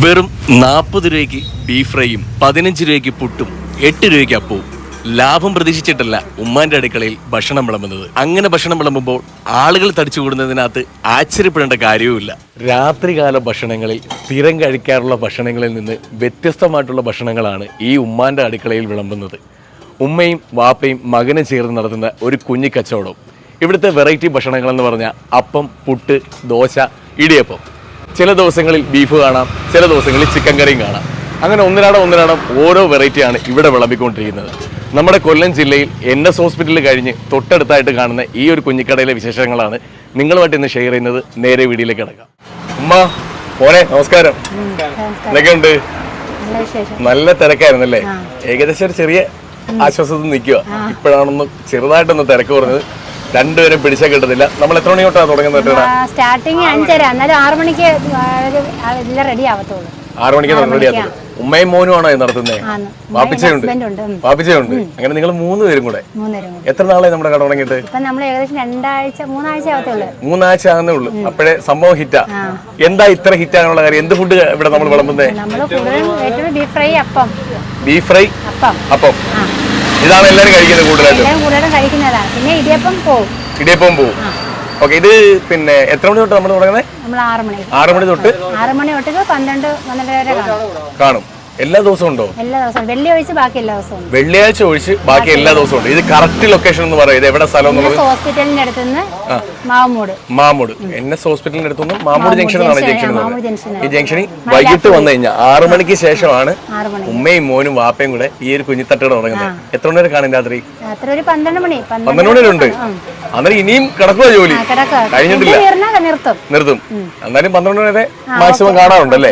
വെറും നാൽപ്പത് രൂപയ്ക്ക് ബീഫ് ഫ്രൈയും പതിനഞ്ച് രൂപയ്ക്ക് പുട്ടും എട്ട് രൂപയ്ക്ക് അപ്പവും. ലാഭം പ്രതീക്ഷിച്ചിട്ടല്ല ഉമ്മാന്റെ അടുക്കളയിൽ ഭക്ഷണം വിളമ്പുന്നത്. അങ്ങനെ ഭക്ഷണം വിളമ്പുമ്പോൾ ആളുകൾ തടിച്ചു കൂടുന്നതിനകത്ത് ആശ്ചര്യപ്പെടേണ്ട കാര്യവുമില്ല. രാത്രികാല ഭക്ഷണങ്ങളിൽ സ്ഥിരം കഴിക്കാറുള്ള ഭക്ഷണങ്ങളിൽ നിന്ന് വ്യത്യസ്തമായിട്ടുള്ള ഭക്ഷണങ്ങളാണ് ഈ ഉമ്മാന്റെ അടുക്കളയിൽ വിളമ്പുന്നത്. ഉമ്മയും വാപ്പയും മകനും ചേർന്ന് നടത്തുന്ന ഒരു കുഞ്ഞി കച്ചവടം. ഇവിടുത്തെ വെറൈറ്റി ഭക്ഷണങ്ങൾ എന്ന് പറഞ്ഞാൽ അപ്പം പുട്ട് ദോശ ഇടിയപ്പം. ചില ദിവസങ്ങളിൽ ബീഫ് കാണാം ചില ദിവസങ്ങളിൽ ചിക്കൻ കറിയും കാണാം. അങ്ങനെ ഒന്നിനാടം ഒന്നിനാടം ഓരോ വെറൈറ്റിയാണ് ഇവിടെ വിളമ്പിക്കൊണ്ടിരിക്കുന്നത്. നമ്മുടെ കൊല്ലം ജില്ലയിൽ എൻ എസ് ഹോസ്പിറ്റലിൽ കഴിഞ്ഞ് തൊട്ടടുത്തായിട്ട് കാണുന്ന ഈ ഒരു കുഞ്ഞിക്കടയിലെ വിശേഷങ്ങളാണ് നിങ്ങളുമായിട്ട് ഇന്ന് ഷെയർ ചെയ്യുന്നത്. നേരെ വീഡിയോയിലേക്ക് കിടക്കാം. ഉമ്മ മോനെ നമസ്കാരം. എന്തൊക്കെയുണ്ട്? നല്ല തിരക്കായിരുന്നു അല്ലേ ഏകദേശം ഒരു ചെറിയ ആശ്വാസത്തിൽ നിൽക്കുക ഇപ്പോഴാണൊന്ന് ചെറുതായിട്ടൊന്ന് തിരക്ക് കുറഞ്ഞത്. രണ്ടുപേരും പിടിച്ചാൽ കിട്ടുന്നില്ല നമ്മൾ എത്ര മണി തൊട്ടാണ് തുടങ്ങുന്നത് സ്റ്റാർട്ടിങ് അഞ്ചര. എന്നാലും ആറു മണിക്ക് എല്ലാം റെഡി ആവത്തുള്ളൂ. ആറു മണിക്ക് റെഡി ആവും ഉമ്മയും മോനും ആണോ നടത്തുന്നത് വാപ്പിച്ചുണ്ട് വാപ്പിച്ചുണ്ട് അങ്ങനെ നിങ്ങൾ മൂന്ന് പേരും കൂടെ. എത്ര നാളായി നമ്മുടെ കട തുടങ്ങിയിട്ട്? മൂന്നാഴ്ച ആവത്തുള്ളൂ. ആകുന്നേ ഉള്ളൂ. അപ്പോഴേ സംഭവം ഹിറ്റാ. എന്താ ഇത്ര ഹിറ്റ് ആകാനുള്ള കാര്യം? എന്ത് ഫുഡ് ഇവിടെ നമ്മൾ വിളമ്പുന്നത് beef fry appam. Beef fry appam. ഇതാണ് എല്ലാവരും കഴിക്കുന്നത് കൂടുതലായിട്ടും? കൂടുതലും കഴിക്കുന്നതാണ്. പിന്നെ ഇടിയപ്പം പോവും. ഇടിയപ്പം പോവും. ഓക്കെ ഇത് പിന്നെ എത്ര മണി തൊട്ട് നമ്മൾ തുടങ്ങുന്നത്? നമ്മൾ ആറു മണി. ആറു മണി തൊട്ട്? ആറ് മണി തൊട്ട് പന്ത്രണ്ട് പന്ത്രണ്ടര കാണും. എല്ലാ ദിവസവും ഉണ്ടോ? എല്ലാ ദിവസവും. വെള്ളിയാഴ്ച ഒഴിച്ച് ബാക്കി എല്ലാ ദിവസവും വെള്ളിയാഴ്ച ഒഴിച്ച് ബാക്കി എല്ലാ ദിവസവും ഉണ്ട്. ഇത് കറക്റ്റ് ലൊക്കേഷൻ എന്ന് പറയുന്നത് ഇത് എവിടെ സ്ഥലം ഹോസ്പിറ്റലിന്റെ അടുത്തുനിന്ന് മാമൂട്. മാമൂട്. എൻ എസ് ഹോസ്പിറ്റലിന്റെ അടുത്തുനിന്ന് മാമൂട് ജംഗ്ഷൻ എന്നാണ് ജംഗ്ഷൻ, ഈ ജംഗ്ഷനിൽ വൈകിട്ട് വന്നു കഴിഞ്ഞാൽ ആറു മണിക്ക് ശേഷമാണ് ഉമ്മയും മോനും വാപ്പയും കൂടെ ഈ ഒരു കുഞ്ഞിത്തട്ടുകട തുടങ്ങുന്നത്. എത്ര മണി വരെ കാണും രാത്രി? ഒരു പന്ത്രണ്ട് മണി. പന്ത്രണ്ട് മണി ഉണ്ട് അന്നേരം ഇനിയും കിടക്കുക ജോലി. കഴിഞ്ഞിട്ടില്ല. നിർത്തും. നിർത്തും. എന്നാലും പന്ത്രണ്ട് മണി വരെ മാക്സിമം കാണാറുണ്ടല്ലേ.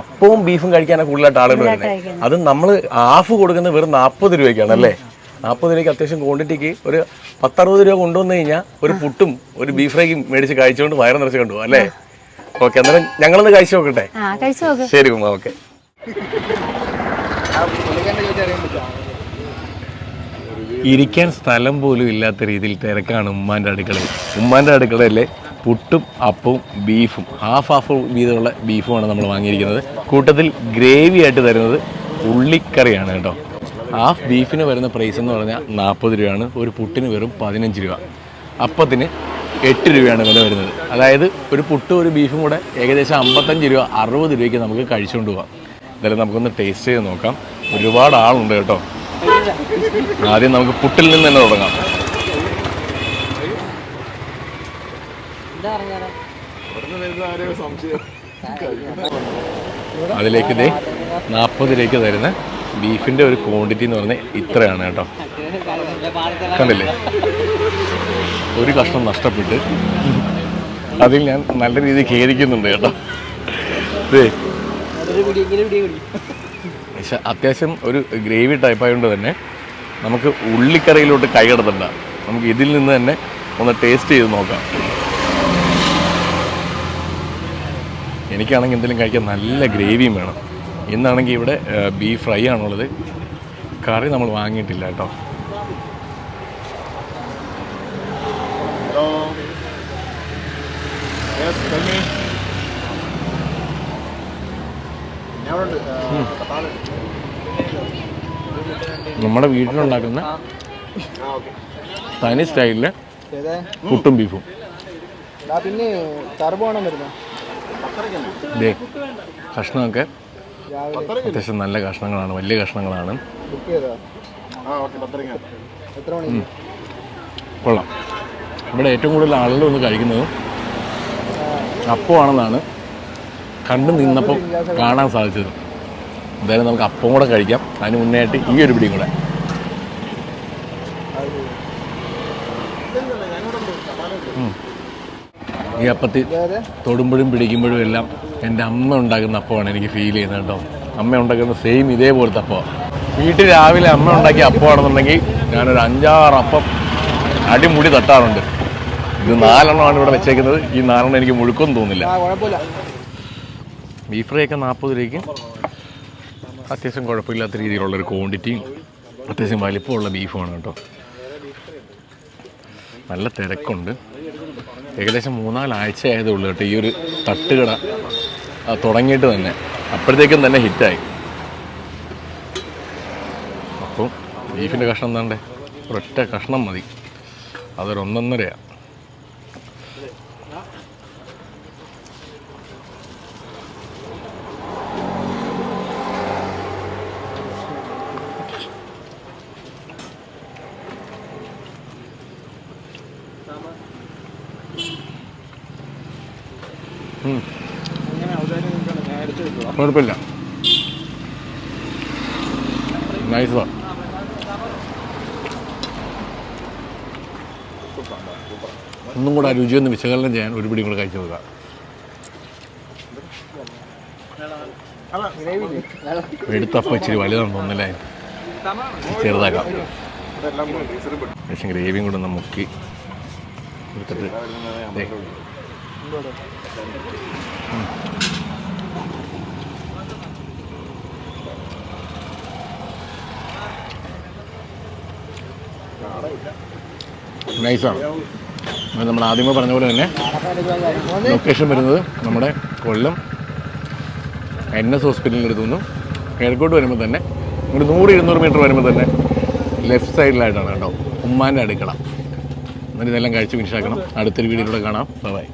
അപ്പവും ബീഫും കഴിക്കാനാണ് കൂടുതലായിട്ട് ആളുകൾ വരുന്നത്. അത് നമ്മൾ ഹാഫ് കൊടുക്കുന്നത് വെറും നാൽപ്പത് രൂപയ്ക്കാണ് അല്ലേ? നാൽപ്പത് രൂപയ്ക്ക് അത്യാവശ്യം ക്വാണ്ടിറ്റിക്ക് ഒരു പത്തറുപത് രൂപ കൊണ്ടുവന്നു കഴിഞ്ഞാൽ ഒരു പുട്ടും ഒരു ബീഫ് ഫ്രൈയും മേടിച്ച് കഴിച്ചുകൊണ്ട് വയറ് നിറച്ച് കൊണ്ടുപോകും അല്ലേ? ഓക്കെ എന്നാലും ഞങ്ങളൊന്ന് കഴിച്ചു നോക്കട്ടെ. ആ കഴിച്ചു നോക്ക്. ശരി ഉമ്മ ഓക്കെ. ഇരിക്കാൻ സ്ഥലം പോലും ഇല്ലാത്ത രീതിയിൽ തിരക്കാണ് ഉമ്മാന്റെ അടുക്കളയിൽ. ഉമ്മാന്റെ അടുക്കളയിലെ പുട്ടും അപ്പവും ബീഫും ഹാഫ് ഹാഫ് വീതമുള്ള ബീഫുമാണ് നമ്മൾ വാങ്ങിയിരിക്കുന്നത്. കൂട്ടത്തിൽ ഗ്രേവി ആയിട്ട് തരുന്നത് ഉള്ളിക്കറിയാണ് കേട്ടോ. ഹാഫ് ബീഫിന് വരുന്ന പ്രൈസ് എന്ന് പറഞ്ഞാൽ നാൽപ്പത് രൂപയാണ്. ഒരു പുട്ടിന് വെറും പതിനഞ്ച് രൂപ. അപ്പത്തിന് എട്ട് രൂപയാണ് വില വരുന്നത്. അതായത് ഒരു പുട്ടും ഒരു ബീഫും കൂടെ ഏകദേശം അമ്പത്തഞ്ച് രൂപ അറുപത് രൂപയ്ക്ക് നമുക്ക് കഴിച്ചുകൊണ്ട് പോകാം എന്തായാലും നമുക്കൊന്ന് ടേസ്റ്റ് ചെയ്ത് നോക്കാം. ഒരുപാട് ആളുണ്ട് കേട്ടോ. ആദ്യം നമുക്ക് പുട്ടിൽ നിന്ന് തന്നെ തുടങ്ങാം. അതിലേക്ക് ഇതേ നാൽപ്പതിലേക്ക് തരുന്ന ബീഫിന്റെ ഒരു ക്വാണ്ടിറ്റി എന്ന് പറഞ്ഞാൽ ഇത്രയാണ് കേട്ടോ. കണ്ടില്ലേ? ഒരു കഷ്ണം നഷ്ടപ്പെട്ട് അതിൽ ഞാൻ നല്ല രീതിയിൽ ഖേദിക്കുന്നുണ്ട് കേട്ടോ. പക്ഷെ അത്യാവശ്യം ഒരു ഗ്രേവി ടൈപ്പ് ആയതുകൊണ്ട് തന്നെ നമുക്ക് ഉള്ളിക്കറിയിലോട്ട് കൈ കിടത്തണ്ട. നമുക്ക് ഇതിൽ നിന്ന് തന്നെ ഒന്ന് ടേസ്റ്റ് ചെയ്ത് നോക്കാം. എനിക്കാണെങ്കിൽ എന്തെങ്കിലും കഴിക്കാൻ നല്ല ഗ്രേവിയും വേണം. ഇന്നാണെങ്കിൽ ഇവിടെ ബീഫ് ഫ്രൈ ആണുള്ളത്. കറി നമ്മൾ വാങ്ങിയിട്ടില്ല കേട്ടോ. എവിടെയുണ്ട് നമ്മുടെ വീട്ടിലുണ്ടാക്കുന്ന തനി സ്റ്റൈലിലെ പുട്ടും ബീഫും. പിന്നെ കറുപോണം വരുന്നോ. ഇതേ കഷ്ണമൊക്കെ. അത്യാവശ്യം നല്ല കഷ്ണങ്ങളാണ് വലിയ കഷ്ണങ്ങളാണ്. കൊള്ളാം. ഇവിടെ ഏറ്റവും കൂടുതൽ ആളുകൾ വന്ന് കഴിക്കുന്നത് അപ്പമാണെന്നാണ് കണ്ടു നിന്നപ്പോൾ കാണാൻ സാധിച്ചത്. എന്തായാലും നമുക്ക് അപ്പം കൂടെ കഴിക്കാം. അതിന് മുന്നേ ആയിട്ട് ഈ ഒരു പിടിയും കൂടെ. ഉം. ഈ അപ്പത്തി തൊടുമ്പോഴും പിടിക്കുമ്പോഴും എല്ലാം എന്റെ അമ്മ ഉണ്ടാക്കുന്ന അപ്പമാണ് എനിക്ക് ഫീൽ ചെയ്യുന്നത് കേട്ടോ. അമ്മ ഉണ്ടാക്കുന്ന സെയിം ഇതേപോലത്തെ അപ്പോൾ വീട്ടിൽ രാവിലെ അമ്മ ഉണ്ടാക്കിയ അപ്പമാണെന്നുണ്ടെങ്കിൽ ഞാനൊരു അഞ്ചാറ് അപ്പം അടിമുടി തട്ടാറുണ്ട്. ഇത് നാലെണ്ണമാണ് ഇവിടെ വെച്ചേക്കുന്നത്. ഈ നാലെണ്ണം എനിക്ക് മുഴുക്കൊന്നും തോന്നില്ല ബീഫ് ഫ്രൈ ഒക്കെ നാൽപ്പത് രൂപയ്ക്ക്. അത്യാവശ്യം കുഴപ്പമില്ലാത്ത രീതിയിലുള്ള ഒരു ക്വാണ്ടിറ്റിയും അത്യാവശ്യം വലിപ്പമുള്ള ബീഫുമാണ് കേട്ടോ. നല്ല തിരക്കുണ്ട്. ഏകദേശം മൂന്നാലാഴ്ച ആയതേ ഉള്ളൂ കേട്ടോ ഈ ഒരു തട്ടുകട തുടങ്ങിയിട്ട് തന്നെ. അപ്പോഴത്തേക്കും തന്നെ ഹിറ്റായി. അപ്പം ബീഫിന്റെ കഷ്ണം എന്താണ്ടേ? ഒരൊറ്റ കഷ്ണം മതി. അതൊരു കുഴപ്പമില്ല. നൈസാ ഒന്നും കൂടെ ആ രുചിയൊന്ന് വിശകലനം ചെയ്യാൻ ഒരു പിടി കൂടെ കഴിച്ചു നോക്കുക എടുത്തപ്പം ഇച്ചിരി വലുതാണെന്ന് തോന്നുന്നല്ലേ? ചെറുതാക്കാം. പക്ഷേ ഗ്രേവിയും കൂടെ ഒന്ന് മുക്കി എടുത്തിട്ട്. നൈസാണ് നമ്മൾ ആദ്യമേ പറഞ്ഞ പോലെ തന്നെ ലൊക്കേഷൻ വരുന്നത് നമ്മുടെ കൊല്ലം എൻ എസ് ഹോസ്പിറ്റലിന്റെ അടുത്തു നിന്നും കിഴക്കോട്ട് വരുമ്പോൾ തന്നെ ഒരു നൂറ് ഇരുന്നൂറ് മീറ്റർ വരുമ്പോൾ തന്നെ ലെഫ്റ്റ് സൈഡിലായിട്ടാണ് കേട്ടോ. ഉമ്മാന്റെ അടുക്കള. എന്നിട്ട് ഇതെല്ലാം കഴിച്ച് ഫിനിഷാക്കണം അടുത്തൊരു വീഡിയോയിലൂടെ കാണാം. ബൈ